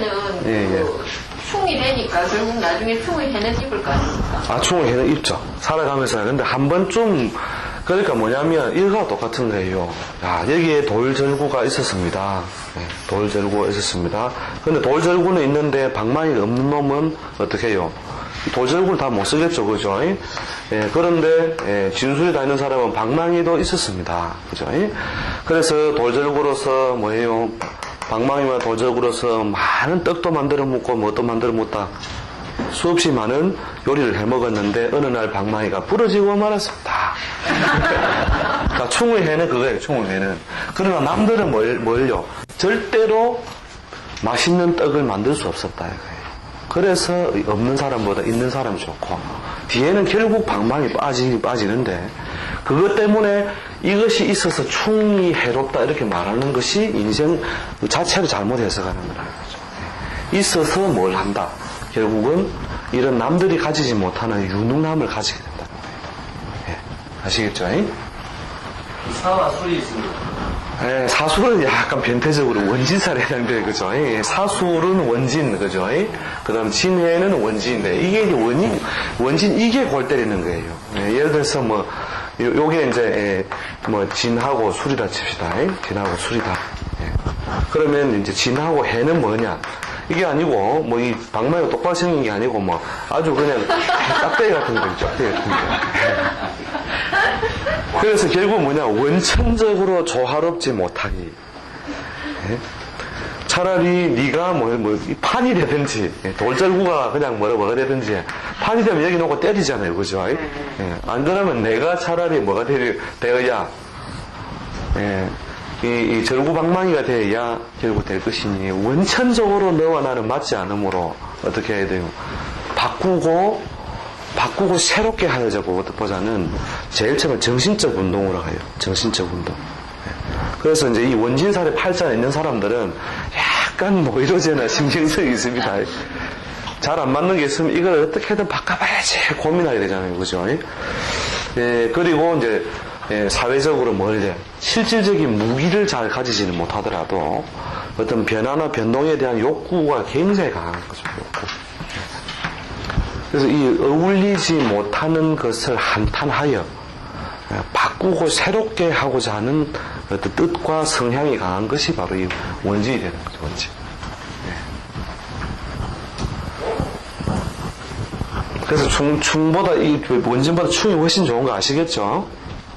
처음에는 예, 예. 그 충이 되니까 결국 나중에 충을 해는 입을 거 아닙니까? 아, 충을 해는 입죠. 살아가면서. 근데 한 번쯤, 그러니까 뭐냐면, 일과 똑같은 거예요. 야, 여기에 돌절구가 있었습니다. 네, 돌절구가 있었습니다. 근데 돌절구는 있는데, 방망이 없는 놈은 어떻게 해요? 이 돌절구를 다 못 쓰겠죠, 그죠? 예, 그런데, 예, 진술이 다 있는 사람은 방망이도 있었습니다. 그죠? 그래서 돌절구로서 뭐예요? 방망이와 돌절구로서 많은 떡도 만들어 먹고, 뭐도 만들어 먹다. 수없이 많은 요리를 해 먹었는데 어느 날 방망이가 부러지고 말았습니다. 그러니까 충의 해는 그거예요. 충의 해는. 그러나 남들은 뭘, 뭘요? 절대로 맛있는 떡을 만들 수 없었다 이거예요. 그래서 없는 사람보다 있는 사람이 좋고 뒤에는 결국 방망이 빠지, 빠지는데 그것 때문에 이것이 있어서 충이 해롭다 이렇게 말하는 것이 인생 자체를 잘못 해석하는 거라는 거죠. 있어서 뭘 한다. 결국은 이런 남들이 가지지 못하는 유능함을 가지게 된다는 거예요. 예, 아시겠죠? 잉? 사와 술이 있습니다. 예, 사술은 약간 변태적으로 원진살에 해당돼요, 그죠? 예, 사술은 원진, 그죠? 그 다음 진해는 원진인데, 이게 이제 원인, 원진, 이게 골 때리는 거예요. 예, 예를 들어서 뭐, 요, 요게 이제, 예, 뭐, 진하고 술이다 칩시다. 예? 진하고 술이다. 예. 그러면 이제 진하고 해는 뭐냐? 이게 아니고, 뭐, 이 방망이가 똑바로 생긴 게 아니고, 뭐, 아주 그냥 짝대기 같은 거죠, 짝대기 같은 거. 그래서 결국 뭐냐 원천적으로 조화롭지 못하기 예? 차라리 네가 뭐, 뭐, 이 판이 되든지, 예, 돌절구가 그냥 뭐라 뭐가 되든지, 판이 되면 여기 놓고 때리잖아요. 그죠? 예, 안 그러면 내가 차라리 뭐가 되려, 되어야, 예, 이, 이 절구 방망이가 되어야 결국 될 것이니, 원천적으로 너와 나는 맞지 않으므로 어떻게 해야 돼요? 바꾸고, 바꾸고 새롭게 하자고 보자는 제일 처음에 정신적 운동으로 가요. 정신적 운동. 그래서 이제 이 원진살의 팔자에 있는 사람들은 약간 뭐 이러저나 신경성이 있습니다. 잘 안 맞는 게 있으면 이걸 어떻게든 바꿔봐야지 고민하게 되잖아요. 그죠? 예, 그리고 이제 예, 사회적으로 뭘 해? 실질적인 무기를 잘 가지지는 못하더라도 어떤 변화나 변동에 대한 욕구가 굉장히 강한 거죠. 욕구. 그래서 이 어울리지 못하는 것을 한탄하여 예, 바꾸고 새롭게 하고자 하는 어떤 뜻과 성향이 강한 것이 바로 이 원진이 되는 거죠, 원진. 예. 그래서 충, 충보다, 이 원진보다 충이 훨씬 좋은 거 아시겠죠?